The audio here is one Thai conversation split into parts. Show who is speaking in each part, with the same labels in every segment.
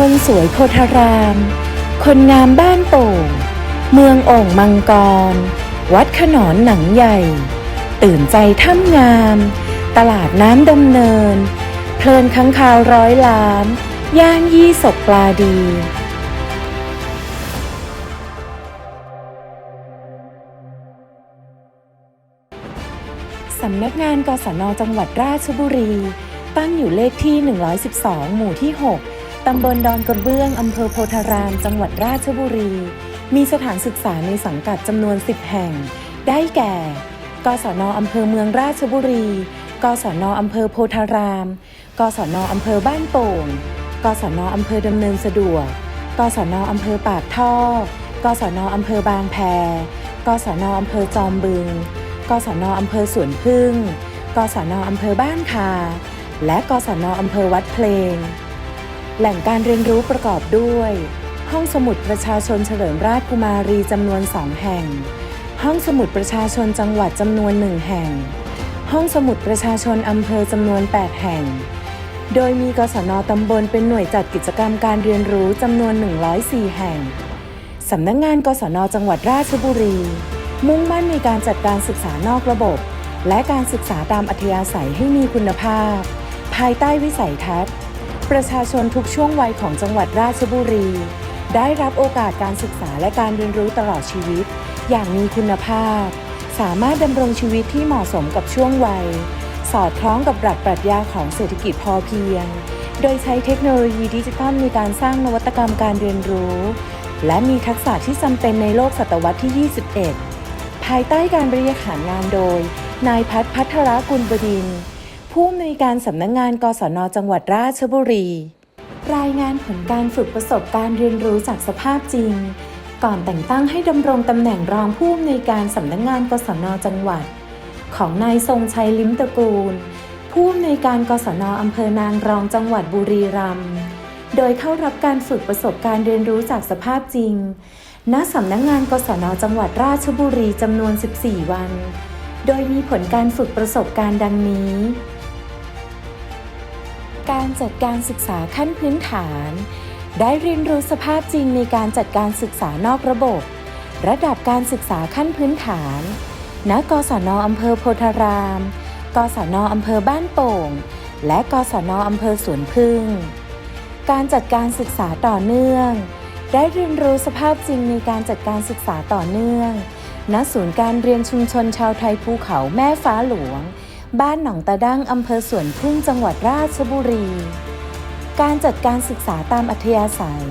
Speaker 1: คนสวยโพธาราม คนงามบ้านโป่ง เมืองโอ่งมังกร วัดขนอนหนังใหญ่ ตื่นใจถ้ำงาม ตลาดน้ำดำเนิน เพลินค้างคาวร้อยล้าน ย่างยี่ศกปลาดีสำนักงานกศนจังหวัดราชบุรี ตั้งอยู่เลขที่ 112 หมู่ที่ 6 ตำบลดอนกระเบื้อง อำเภอโพธาราม จังหวัดราชบุรี มีสถานศึกษาในสังกัดจำนวน 10 แห่ง ได้แก่ กศนอำเภอเมืองราชบุรี กศนอำเภอโพธาราม กศนอำเภอบ้านโป่ง กศนอำเภอดำเนินสะดวก กศนอำเภอปากท่อ กศนอำเภอบางแพ กศนอำเภอจอมบึง กศนอำเภอสวนพึ่ง กศนอำเภอบ้านคา และกศนอำเภอวัดเพลง แหล่งการเรียนรู้ประกอบด้วย ห้องสมุดประชาชนเฉลิมราชกุมารีจำนวนสองแห่ง ห้องสมุดประชาชนจังหวัดจำนวนหนึ่งแห่ง ห้องสมุดประชาชนอำเภอจำนวน 8 แห่ง โดยมีกศนตำบลเป็นหน่วยจัดกิจกรรมการเรียนรู้จำนวน 104 แห่งสำนักงงานกศนจังหวัดราชบุรี มุ่งมั่นในการจัดการศึกษานอกระบบ และการศึกษาตามอัธยาศัยให้มีคุณภาพ ภายใต้วิสัยทัศน์ ประชาชนทุกช่วงวัยของจังหวัดราชบุรี ได้รับโอกาสการศึกษาและการเรียนรู้ตลอดชีวิต อย่างมีคุณภาพ สามารถดำรงชีวิตที่เหมาะสมกับช่วงวัย สอดคล้องกับหลักปรัชญาของเศรษฐกิจพอเพียง โดยใช้เทคโนโลยีดิจิทัลในการสร้างนวัตกรรมการเรียนรู้ และมีทักษะที่จำเป็นในโลกศตวรรษที่ 21 ภายใต้การบริหารงานโดย นายพัฒน์พัทรกุลบดินทร์ ผู้อำนวยการสำนักงงาน กศน จังหวัดราชบุรี รายงานผลการฝึกประสบการณ์เรียนรู้จากสภาพจริง ก่อนแต่งตั้งให้ดำรงตำแหน่งรองผู้อำนวยการสำนักงงาน กศน จังหวัด ของนายทรงชัยลิ้มตระกูล ผู้อำนวยการ กศน อำเภอนางรองจังหวัดบุรีรัมย์โดยเข้ารับการฝึกประสบการณ์เรียนรู้จากสภาพจริง ณสำนักงงาน กศน จังหวัดราชบุรีจำนวน 14 วัน โดยมีผลการฝึกประสบการณ์ดังนี้ การจัดการศึกษาขั้นพื้นฐาน ได้เรียนรู้สภาพจริงในการจัดการศึกษานอกระบบ ระดับการศึกษาขั้นพื้นฐาน ณ กศนอำเภอโพธาราม กศนอำเภอบ้านโป่ง และกศนอำเภอสวนพึ่ง การจัดการศึกษาต่อเนื่อง ได้เรียนรู้สภาพจริงในการจัดการศึกษาต่อเนื่อง ณ ศูนย์การเรียนชุมชนชาวไทยภูเขาแม่ฟ้าหลวง บ้านหนองตะดั้งอำเภอสวนพึ่งจังหวัดราชบุรี การจัดการศึกษาตามอัธยาศัย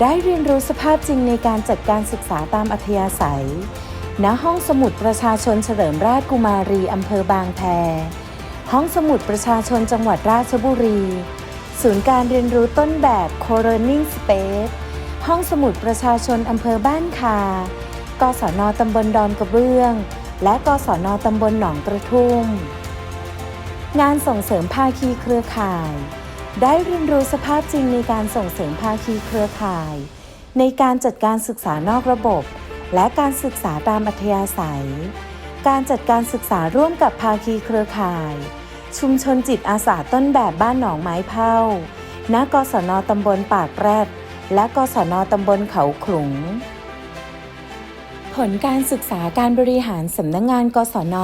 Speaker 1: ได้เรียนรู้สภาพจริงในการจัดการศึกษาตามอัธยาศัย ณ ห้องสมุดประชาชนเฉลิมราชกุมารีอำเภอบางแพ ห้องสมุดประชาชนจังหวัดราชบุรี ศูนย์การเรียนรู้ต้นแบบ Co-Learning Space ห้องสมุดประชาชนอำเภอบ้านคากศนตำบลดอนกระเบื้อง และกศนตำบลหนองกระทุ่ม งานส่งเสริมภาคีเครือข่าย ได้เรียนรู้สภาพจริงในการส่งเสริมภาคีเครือข่าย ในการจัดการศึกษานอกระบบ และการศึกษาตามอัธยาศัย การจัดการศึกษาร่วมกับภาคีเครือข่าย ชุมชนจิตอาสาต้นแบบบ้านหนองไม้เผาณกศนตำบลปากแรดและกศนตำบลเขาขลุง ผลการศึกษาการบริหารสำนักงงาน กศน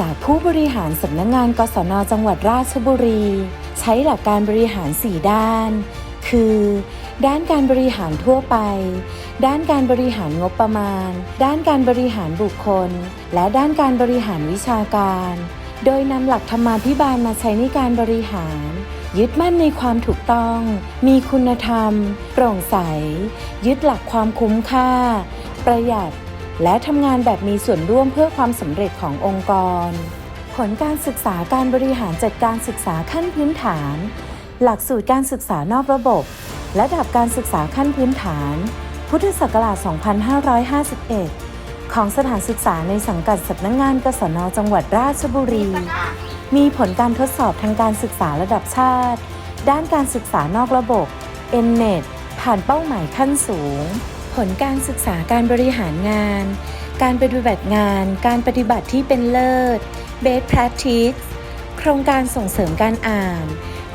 Speaker 1: จากผู้บริหารสำนักงงาน กศน จังหวัดราชบุรี ใช้หลักการบริหาร 4 ด้าน คือ ด้านการบริหารทั่วไป ด้านการบริหารงบประมาณ ด้านการบริหารบุคคล และด้านการบริหารวิชาการ โดยนำหลักธรรมาภิบาลมาใช้ในการบริหารยึดมั่นในความถูกต้อง มีคุณธรรม โปร่งใส ยึดหลักความคุ้มค่า ประหยัด และทำงานแบบมีส่วนร่วมเพื่อความสำเร็จขององค์กร ผลการศึกษาการบริหารจัดการศึกษาขั้นพื้นฐาน หลักสูตรการศึกษานอกระบบ ระดับการศึกษาขั้นพื้นฐาน พุทธศักราช 2551 ของสถานศึกษาในสังกัดสำนักงงานกศนจังหวัดราชบุรี มีผลการทดสอบทางการศึกษาระดับชาติ ด้านการศึกษานอกระบบ N-NET ผ่านเป้าหมายขั้นสูง ผลการศึกษาการบริหารงาน การปฏิบัติงาน การปฏิบัติที่เป็นเลิศ Best Practice โครงการส่งเสริมการอ่าน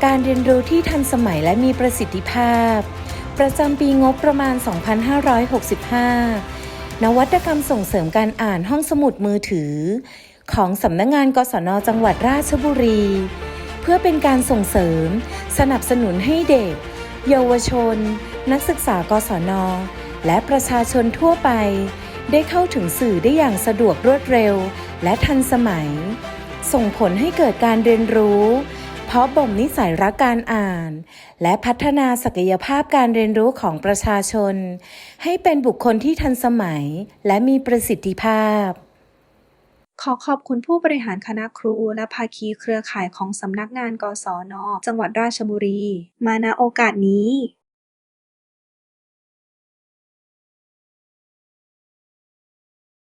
Speaker 1: การเรียนรู้ที่ทันสมัยและมีประสิทธิภาพ ประจำปีงบประมาณ 2565 นวัตกรรมส่งเสริมการอ่านห้องสมุดมือถือ ของสำนักงงานกศนจังหวัดราชบุรี เพื่อเป็นการส่งเสริม สนับสนุนให้เด็ก เยาวชน นักศึกษากศน และประชาชนทั่วไป ได้เข้าถึงสื่อได้อย่างสะดวกรวดเร็ว และทันสมัย ส่งผลให้เกิดการเรียนรู้ เพราะบ่มนิสัยรักการอ่าน และพัฒนาศักยภาพการเรียนรู้ของประชาชน ให้เป็นบุคคลที่ทันสมัยและมีประสิทธิภาพ
Speaker 2: ขอขอบคุณผู้บริหารคณะครูและภาคีเครือข่ายของสำนักงานกศนจังหวัดราชบุรี มาณโอกาสนี้